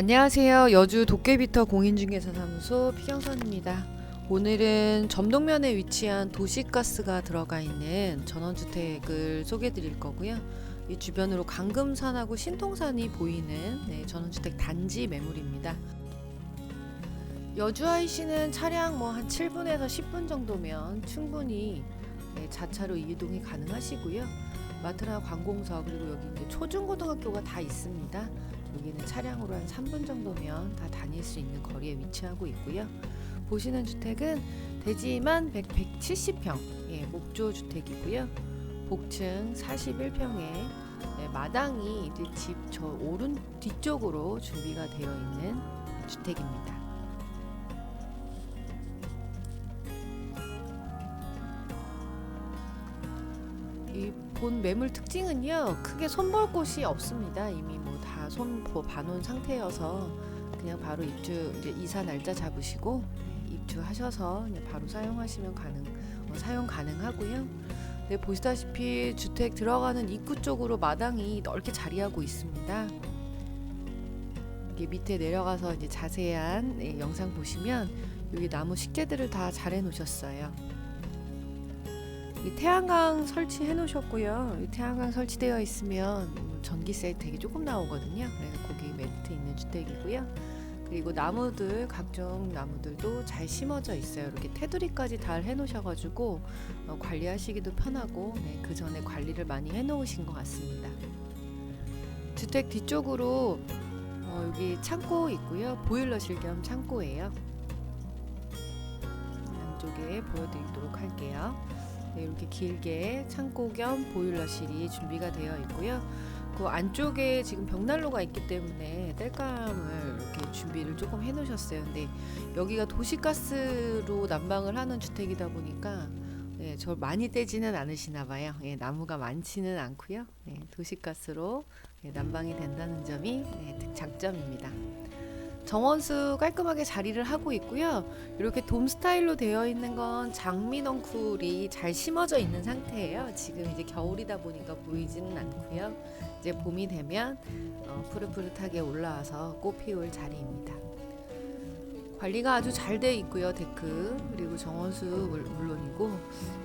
안녕하세요. 여주 도깨비터 공인중개사사무소 피경선입니다. 오늘은 점동면에 위치한 도시가스가 들어가 있는 전원주택을 소개해 드릴 거고요. 이 주변으로 강금산하고 신통산이 보이는 네, 전원주택 단지 매물입니다. 여주 IC는 차량 뭐 한 7분에서 10분 정도면 충분히 네, 자차로 이동이 가능하시고요. 마트나 관공서 그리고 여기 이제 초중고등학교가 다 있습니다. 여기는 차량으로 한 3분 정도면 다 다닐 수 있는 거리에 위치하고 있고요. 보시는 주택은 대지만 100, 170평 예, 목조 주택이고요. 복층 41평에 네, 마당이 이제 집 저 오른 뒤쪽으로 준비가 되어 있는 주택입니다. 이 본 매물 특징은요 크게 손볼 곳이 없습니다 이미 뭐 다손 봐놓은 상태여서 그냥 바로 입주 이제 이사 날짜 잡으시고 입주하셔서 그냥 바로 사용하시면 가능 어, 사용 가능하고요. 네 보시다시피 주택 들어가는 입구 쪽으로 마당이 넓게 자리하고 있습니다. 이게 밑에 내려가서 이제 자세한 네, 영상 보시면 여기 나무 식재들을 다 잘 해놓으셨어요. 이 태양광 설치해 놓으셨고요. 이 태양광 설치되어 있으면 음, 전기세 되게 조금 나오거든요. 그래서 거기 멘트 있는 주택이고요. 그리고 나무들 각종 나무들도 잘 심어져 있어요. 이렇게 테두리까지 다 해놓으셔가지고 어, 관리하시기도 편하고 네, 그 전에 관리를 많이 해놓으신 것 같습니다. 주택 뒤쪽으로 어, 여기 창고 있고요. 보일러실 겸 창고예요. 안쪽에 보여드리도록 할게요. 네, 이렇게 길게 창고 겸 보일러실이 준비가 되어 있고요. 그 안쪽에 지금 벽난로가 있기 때문에 땔감을 이렇게 준비를 조금 해 놓으셨어요. 근데 여기가 도시가스로 난방을 하는 주택이다 보니까 예, 저 많이 떼지는 않으시나 봐요. 예, 나무가 많지는 않고요. 예, 도시가스로 예, 난방이 된다는 점이 예, 특- 장점입니다. 정원수 깔끔하게 자리를 하고 있고요. 이렇게 돔 스타일로 되어 있는 건 장미 넝쿨이 잘 심어져 있는 상태예요. 지금 이제 겨울이다 보니까 보이지는 않고요. 이제 봄이 되면 어, 푸릇푸릇하게 올라와서 꽃 피울 자리입니다. 관리가 아주 잘 돼 있고요. 데크 그리고 정원수 물- 물론이고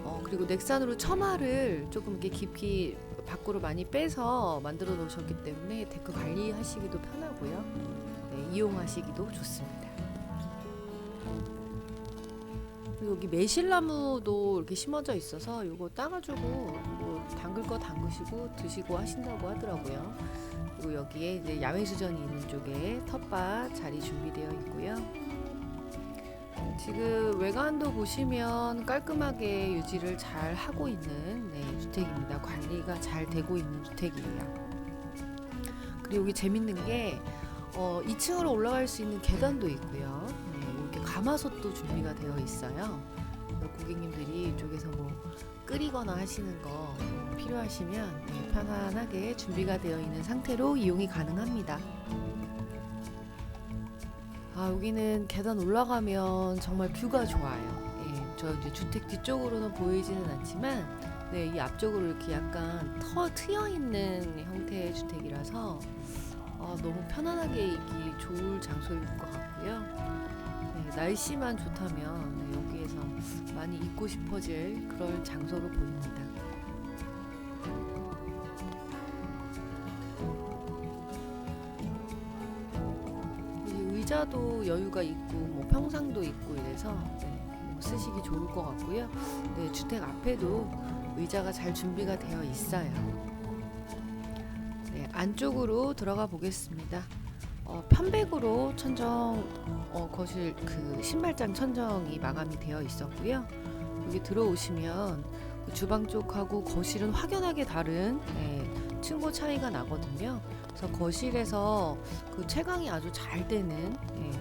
어, 그리고 넥산으로 처마를 조금 이렇게 깊이 밖으로 많이 빼서 만들어 놓으셨기 때문에 데크 관리하시기도 편하고요. 네, 이용하시기도 좋습니다. 여기 매실나무도 이렇게 심어져 있어서 이거 따가지고 뭐 담글 거 담그시고 드시고 하신다고 하더라고요. 그리고 여기에 이제 야외 수전이 있는 쪽에 텃밭 자리 준비되어 있고요. 지금 외관도 보시면 깔끔하게 유지를 잘 하고 있는 네, 주택입니다. 관리가 잘 되고 있는 주택이에요. 그리고 여기 재밌는 게 어, 2층으로 올라갈 수 있는 계단도 있고요. 네, 이렇게 가마솥도 준비가 되어 있어요. 고객님들이 이쪽에서 뭐 끓이거나 하시는 거 필요하시면 네, 편안하게 준비가 되어 있는 상태로 이용이 가능합니다. 아 여기는 계단 올라가면 정말 뷰가 좋아요. 예, 저 이제 주택 뒤쪽으로는 보이지는 않지만 네, 이 앞쪽으로 이렇게 약간 터 트여 있는 형태의 주택이라서 아, 너무 편안하게 있기 좋을 장소일 것 같고요. 네, 날씨만 좋다면 네, 여기에서 많이 있고 싶어질 그럴 장소로 보입니다. 이 의자도 여유가 있고 뭐 평상도 있고 이래서 네, 뭐 쓰시기 좋을 것 같고요. 네, 주택 앞에도 의자가 잘 준비가 되어 있어요. 네, 안쪽으로 들어가 보겠습니다. 어, 편백으로 천정 어, 거실 그 신발장 천정이 마감이 되어 있었고요. 여기 들어오시면 그 주방 쪽하고 거실은 확연하게 다른 네, 층고 차이가 나거든요. 그래서 거실에서 그 채광이 아주 잘 되는 네,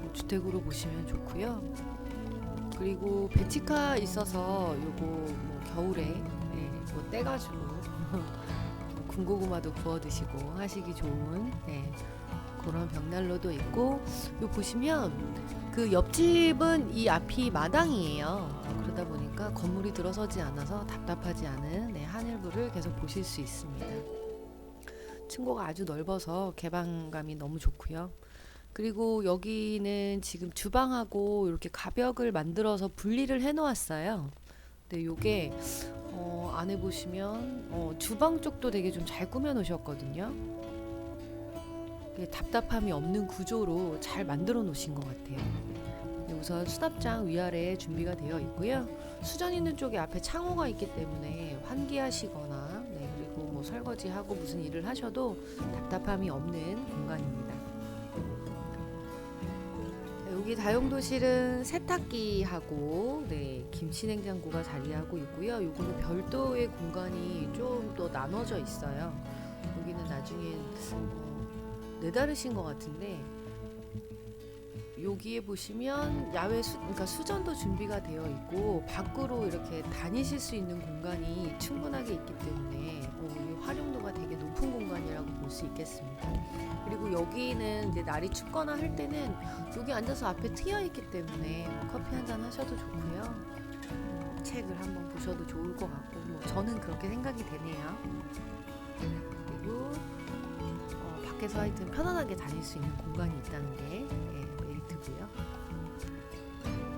뭐 주택으로 보시면 좋고요. 그리고 배치카 있어서 요거 뭐 겨울에 네, 뭐 떼가지고 군고구마도 구워 드시고 하시기 좋은 네, 그런 벽난로도 있고 요 보시면 그 옆집은 이 앞이 마당이에요. 그러다 보니까 건물이 들어서지 않아서 답답하지 않은 네, 하늘부를 계속 보실 수 있습니다. 층고가 아주 넓어서 개방감이 너무 좋고요. 그리고 여기는 지금 주방하고 이렇게 가벽을 만들어서 분리를 해 놓았어요. 근데 요게 어, 안에 보시면 어, 주방 쪽도 되게 좀 잘 꾸며 놓으셨거든요. 이게 답답함이 없는 구조로 잘 만들어 놓으신 것 같아요. 네, 우선 수납장 위아래 준비가 되어 있고요. 수전 있는 쪽에 앞에 창호가 있기 때문에 환기하시거나 네, 그리고 뭐 설거지하고 무슨 일을 하셔도 답답함이 없는 공간입니다. 여기 다용도실은 세탁기하고 네, 김치냉장고가 자리하고 있고요. 요거는 별도의 공간이 좀 또 나눠져 있어요. 여기는 나중에 어, 내다르신 것 같은데 여기에 보시면 야외 수, 그러니까 수전도 준비가 되어 있고 밖으로 이렇게 다니실 수 있는 공간이 충분하게 있기 볼 수 있겠습니다. 그리고 여기는 이제 날이 춥거나 할 때는 여기 앉아서 앞에 트여 있기 때문에 뭐 커피 한 잔 하셔도 좋고요. 음, 책을 한번 보셔도 좋을 것 같고 뭐 저는 그렇게 생각이 되네요. 그리고 어, 밖에서 하여튼 편안하게 다닐 수 있는 공간이 있다는 게 예, 메리트고요.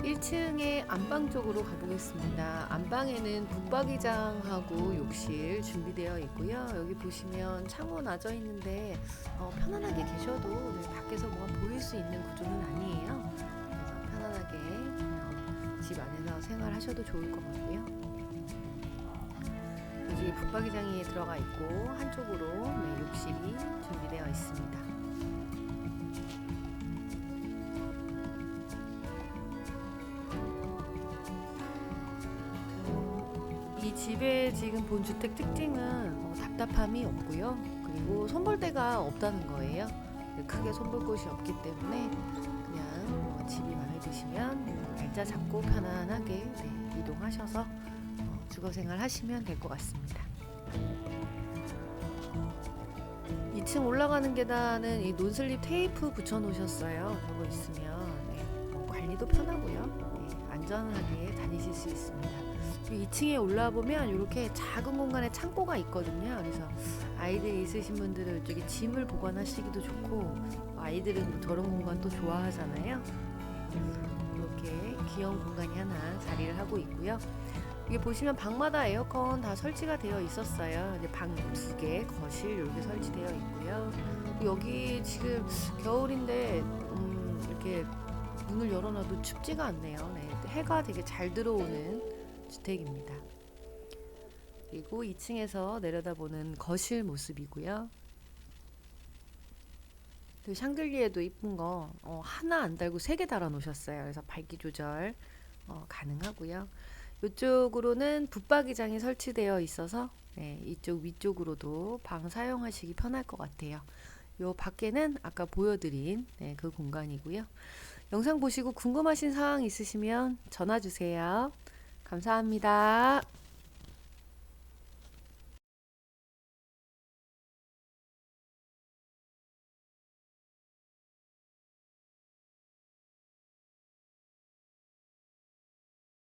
1층의 안방 쪽으로 가보겠습니다. 안방에는 붙박이장하고 욕실 준비되어 있고요. 여기 보시면 창호 나져 있는데 어, 편안하게 계셔도 네, 밖에서 뭐가 보일 수 있는 구조는 아니에요. 그래서 편안하게 어, 집 안에서 생활하셔도 좋을 것 같고요. 여기 붙박이장이 들어가 있고 한쪽으로 네, 욕실이 집의 지금 본 주택 특징은 어, 답답함이 없고요. 그리고 손볼데가 없다는 거예요. 크게 손볼 곳이 없기 때문에 그냥 뭐 집이 마음에 드시면 날짜 잡고 편안하게 네, 이동하셔서 어, 주거 생활 하시면 될 것 같습니다. 2층 올라가는 계단은 이 논슬립 테이프 붙여 놓으셨어요. 이거 있으면 네, 뭐 관리도 편하고요. 네, 안전하게 다니실 수 있습니다. 2층에 올라와 보면 이렇게 작은 공간에 창고가 있거든요. 그래서 아이들이 있으신 분들은 이쪽에 짐을 보관하시기도 좋고 아이들은 뭐 저런 공간 또 좋아하잖아요. 이렇게 귀여운 공간이 하나 자리를 하고 있고요. 이게 보시면 방마다 에어컨 다 설치가 되어 있었어요. 이제 방 두 개, 거실 이렇게 설치되어 있고요. 여기 지금 겨울인데 음, 이렇게 문을 열어놔도 춥지가 않네요. 네, 해가 되게 잘 들어오는 주택입니다. 그리고 2층에서 내려다보는 거실 모습이고요. 그 샹들리에도 이쁜 거 어, 하나 안 달고 세 개 달아 놓으셨어요. 그래서 밝기 조절 어, 가능하고요. 이쪽으로는 붙박이장이 설치되어 있어서 네, 이쪽 위쪽으로도 방 사용하시기 편할 것 같아요. 요 밖에는 아까 보여드린 네, 그 공간이고요. 영상 보시고 궁금하신 사항 있으시면 전화 주세요. 감사합니다.